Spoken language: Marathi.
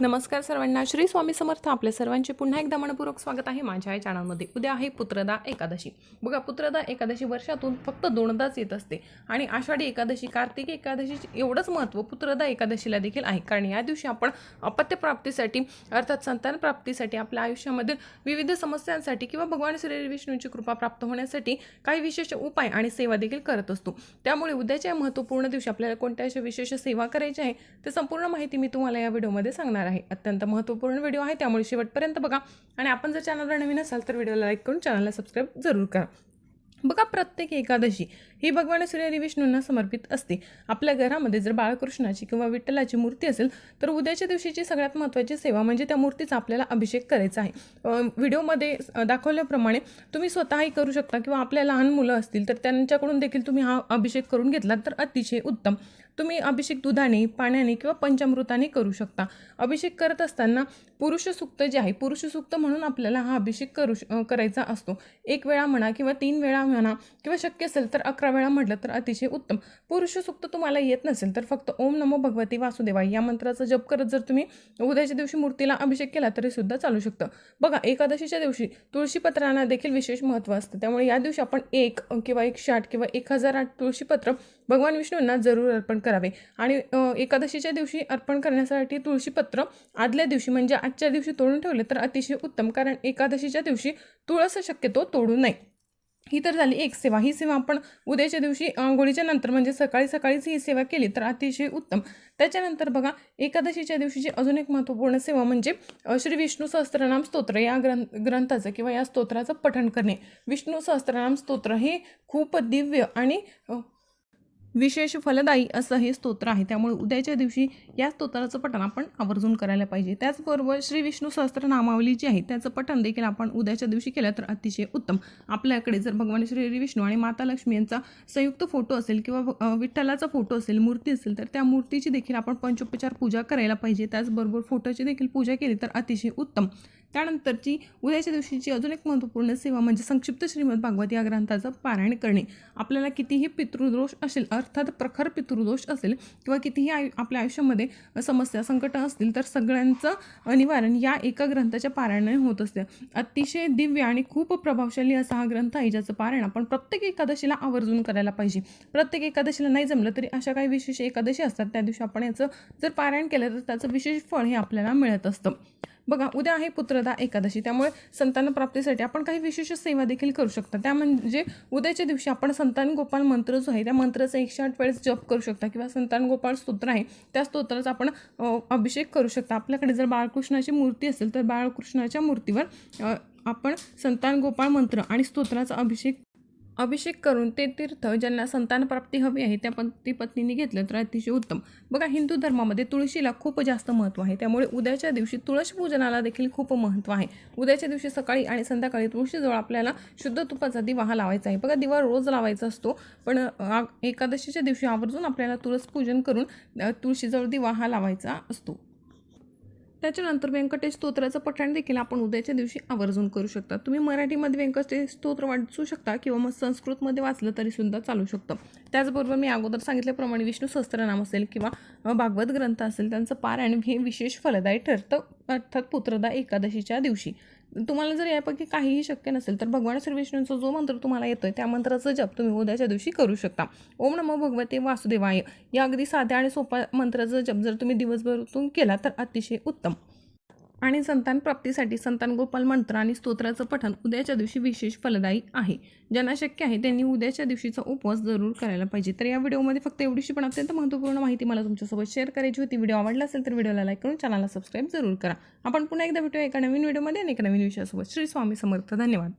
नमस्कार सर्वांना. श्री स्वामी समर्थ आपल्या सर्वांचे पुन्हा एकदा मनपूर्वक स्वागत आहे माझ्या या चॅनलमध्ये उद्या आहे पुत्रदा एकादशी. बघा पुत्रदा एकादशी वर्षातून फक्त दोनदाच येत असते. आणि आषाढी एकादशी कार्तिक एकादशी एवढंच महत्त्व पुत्रदा एकादशीला देखील आहे. कारण या दिवशी आपण अपत्यप्राप्तीसाठी अर्थात संतान प्राप्तीसाठी आपल्या आयुष्यामधील विविध समस्यांसाठी किंवा भगवान श्री विष्णूंची कृपा प्राप्त होण्यासाठी काही विशेष उपाय आणि सेवा देखील करत असतो. त्यामुळे उद्याच्या महत्त्वपूर्ण दिवशी आपल्याला कोणत्या अशा विशेष सेवा करायची आहे ते संपूर्ण माहिती मी तुम्हाला या व्हिडिओमध्ये सांगणार आहे. आहे. अत्यंत महत्त्वपूर्ण व्हिडिओ आहे. त्यामुळे शेवटपर्यंत बघा. आणि आपण जर चॅनलवर नवीन असाल तर व्हिडिओला लाईक करून चॅनलला सबस्क्राईब जरूर करा. बघा प्रत्येक एकादशी ही भगवान श्री विष्णूंना समर्पित असते. आपल्या घरामध्ये जर बाळकृष्णाची किंवा विठ्ठलाची मूर्ती असेल तर उद्याच्या दिवशीची सगळ्यात महत्त्वाची सेवा म्हणजे त्या मूर्तीचा आपल्याला अभिषेक करायचा आहे. व्हिडिओमध्ये दाखवल्याप्रमाणे तुम्ही स्वतःही करू शकता किंवा आपल्या लहान मुलं असतील तर त्यांच्याकडून देखील तुम्ही हा अभिषेक करून घेतला तर अतिशय उत्तम. तुम्ही अभिषेक दुधाने पाण्याने किंवा पंचामृताने करू शकता. अभिषेक करत असताना पुरुष सुक्त जे आहे पुरुष सुक्त म्हणून आपल्याला हा अभिषेक करू श- करायचा असतो. एक वेळा म्हणा किंवा तीन वेळा म्हणा किंवा शक्य असेल तर अकरा वेळा म्हटलं तर अतिशय उत्तम. पुरुष सुक्त तुम्हाला येत नसेल तर फक्त ओम नमो भगवती वासुदेवाय या मंत्राचा जप करत जर तुम्ही उद्याच्या दिवशी मूर्तीला अभिषेक केला तरी सुद्धा चालू शकतं. बघा एकादशीच्या दिवशी तुळशीपत्रांना देखील विशेष महत्त्व असतं. त्यामुळे या दिवशी आपण एक किंवा एकशे आठ किंवा एक हजार आठ तुळशीपत्र भगवान विष्णूंना जरूर अर्पण करावे. आणि एकादशीच्या दिवशी अर्पण करण्यासाठी तुळशीपत्र आदल्या दिवशी म्हणजे आजच्या दिवशी तोडून ठेवले तर अतिशय उत्तम कारण एकादशीच्या दिवशी तुळस शक्यतो तोडू नये. ही तर झाली एक सेवा. ही सेवा आपण उद्याच्या दिवशी आंघोळीच्या नंतर म्हणजे सकाळी सकाळीच ही सेवा केली तर अतिशय उत्तम. त्याच्यानंतर बघा एकादशीच्या दिवशीची अजून एक महत्त्वपूर्ण सेवा म्हणजे श्री विष्णू सहस्त्रनाम स्तोत्र या ग्रंथ ग्रंथाचं किंवा या स्तोत्राचं पठण करणे. विष्णू सहस्त्रनाम स्तोत्र हे खूप दिव्य आणि विशेष फलदायी असं हे स्तोत्र आहे. त्यामुळे उद्याच्या दिवशी या स्तोत्राचं पठण आपण आवर्जून करायला पाहिजे. त्याचबरोबर श्री विष्णू सहस्त्रनामावली जी आहे त्याचं पठण देखील आपण उद्याच्या दिवशी केलं तर अतिशय उत्तम. आपल्याकडे जर भगवान श्री विष्णू आणि माता लक्ष्मी यांचा संयुक्त फोटो असेल किंवा विठ्ठलाचा फोटो असेल मूर्ती असेल तर त्या मूर्तीची देखील आपण पंचोपचार पूजा करायला पाहिजे. त्याचबरोबर फोटोची देखील पूजा केली तर अतिशय उत्तम. त्यानंतरची उद्याच्या दिवशीची अजून एक महत्त्वपूर्ण सेवा म्हणजे संक्षिप्त श्रीमद भागवत या ग्रंथाचं पारायण करणे. आपल्याला कितीही पितृदोष असेल अर्थात प्रखर पितृदोष असेल किंवा कितीही आयु आपल्या आयुष्यामध्ये समस्या संकट असतील तर सगळ्यांचं निवारण या एका ग्रंथाच्या पारायणाने होत असते. अतिशय दिव्य आणि खूप प्रभावशाली असा हा ग्रंथ आहे ज्याचं पारायण आपण प्रत्येक एकादशीला आवर्जून करायला पाहिजे. प्रत्येक एकादशीला नाही जमलं तरी अशा काही विशेष एकादशी असतात त्या दिवशी आपण याचं जर पारायण केलं तर त्याचं विशेष फळ हे आपल्याला मिळत असतं. बघा उद्या आहे पुत्रदा एकादशी त्यामुळे संतान प्राप्तीसाठी आपण काही विशेष सेवा देखील करू शकता. त्या म्हणजे उद्याच्या दिवशी आपण संतान गोपाल मंत्र जो आहे त्या मंत्राचा एकशे आठ वेळेस जप करू शकता किंवा संतान गोपाळ स्तोत्र आहे त्या स्तोत्राचा आपण अभिषेक करू शकता. आपल्याकडे जर बाळकृष्णाची मूर्ती असेल तर बाळकृष्णाच्या मूर्तीवर आपण संतान गोपाळ मंत्र आणि स्तोत्राचा अभिषेक अभिषेक करून ते तीर्थ ज्यांना संतानप्राप्ती हवी आहे त्या पती पत्नीने घेतलं तर अतिशय उत्तम. बघा हिंदू धर्मामध्ये तुळशीला खूप जास्त महत्त्व आहे. त्यामुळे उद्याच्या दिवशी तुळस पूजनाला देखील खूप महत्त्व आहे. उद्याच्या दिवशी सकाळी आणि संध्याकाळी तुळशीजवळ आपल्याला शुद्ध तुपाचा दिवा लावायचा आहे. बघा दिवा रोज लावायचा असतो पण एकादशीच्या दिवशी आवर्जून आपल्याला तुळस पूजन करून तुळशीजवळ दिवा हा लावायचा असतो. त्याच्यानंतर व्यंकटेश स्तोत्राचं पठण देखील आपण उद्याच्या दिवशी आवर्जून करू शकता. तुम्ही मराठीमध्ये व्यंकटेश स्तोत्र वाचू शकता किंवा मग संस्कृतमध्ये वाचलं तरी सुद्धा चालू शकतं. त्याचबरोबर मी अगोदर सांगितल्याप्रमाणे विष्णू सहस्त्रनाम असेल किंवा भागवत ग्रंथ असेल त्यांचं पारायण हे विशेष फलदायी ठरतं अर्थात पुत्रदा एकादशीच्या दिवशी. तुम्हाला जर यापैकी काहीही शक्य नसेल तर भगवान श्री विष्णूंचा जो मंत्र तुम्हाला येतोय त्या मंत्राचा जप तुम्ही उद्याच्या दिवशी करू शकता. ओम नमो भगवते वासुदेवाय. या अगदी साध्या आणि सोपा मंत्राचा जप जर तुम्ही दिवसभरातून केला तर अतिशय उत्तम. आणि संतान प्राप्तीसाठी संतान गोपाल मंत्र आणि स्तोत्राचं पठण उद्याच्या दिवशी विशेष फलदायी आहे. ज्यांना शक्य आहे त्यांनी उद्याच्या दिवशीचा उपवास जरूर करायला पाहिजे. तर या व्हिडिओमध्ये फक्त एवढीशी पण अत्यंत महत्त्वपूर्ण माहिती मला तुमच्यासोबत शेअर करायची होती. व्हिडिओ आवडला असेल तर व्हिडिओला लाईक करून चॅनलला सबस्क्राईब जरूर करा. आपण पुन्हा एकदा भेटूया एका नवीन व्हिडिओमध्ये आणि एका नवीन विषयासोबत. श्री स्वामी समर्थ. धन्यवाद.